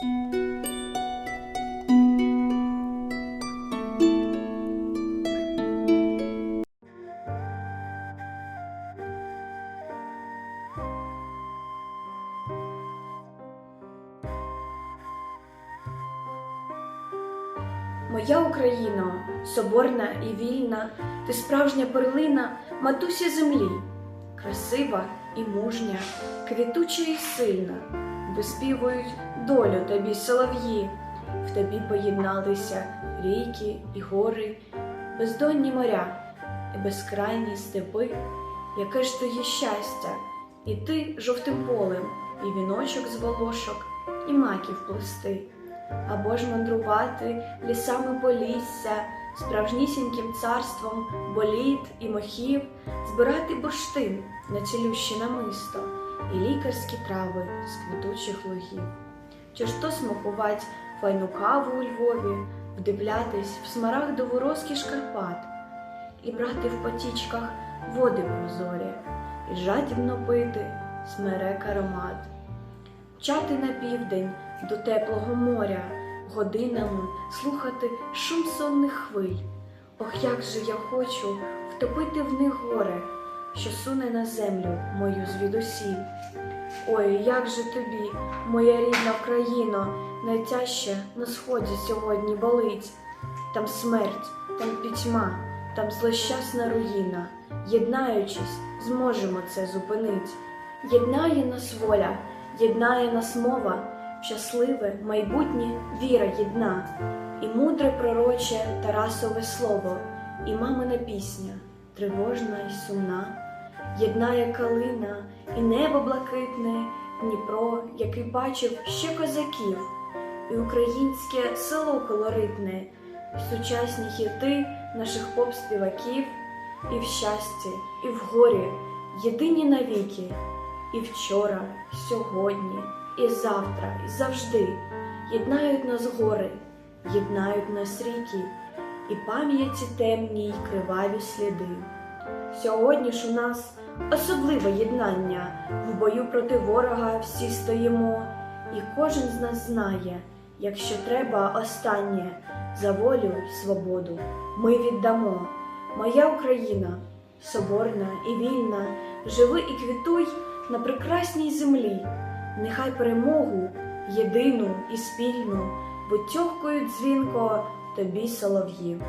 Моя Україно, соборна і вільна, ти справжня перлина, матуся землі, красива і мужня, квітуча і сильна, виспівують долю тобі солов'ї, в тобі поєдналися ріки і гори, бездонні моря і безкрайні степи, яке ж то є щастя, і ти жовтим полем, і віночок з волошок, і маків плести. Або ж мандрувати лісами полісся, справжнісіньким царством боліт і мохів, збирати бурштин на цілюще намисто і лікарські трави з квітучих лугів. Чи ж то смакувать файну каву у Львові, вдивлятись в смарагдову розкіш Карпат, і брати в потічках води прозорі, і жадібно пити смерек аромат. Чати на південь до теплого моря, годинами слухати шум сонних хвиль. Ох, як же я хочу втопити в них горе, що суне на землю мою звідусіль. Ой, як же тобі, моя рідна Україно, найтяжче на сході сьогодні болить. Там смерть, там пітьма, там злощасна руїна. Єднаючись, зможемо це зупинить. Єднає нас воля, єднає нас мова, щасливе майбутнє віра єдна, і мудре пророче Тарасове слово, і мамина пісня, тривожна й сумна, єднає калина і небо блакитне, Дніпро, який бачив ще козаків, і українське село колоритне, сучасні хіти наших поп-співаків, і в щасті, і в горі, єдині навіки. І вчора, і сьогодні, і завтра, і завжди єднають нас гори, єднають нас ріки, і пам'яті темні й криваві сліди. Сьогодні ж у нас особливе єднання, в бою проти ворога всі стоїмо, і кожен з нас знає, якщо треба останнє за волю й свободу, ми віддамо. Моя Україна, соборна і вільна, живи і квітуй на прекрасній землі, нехай перемогу єдину і спільну витьохкують дзвінко тобі солов'ї.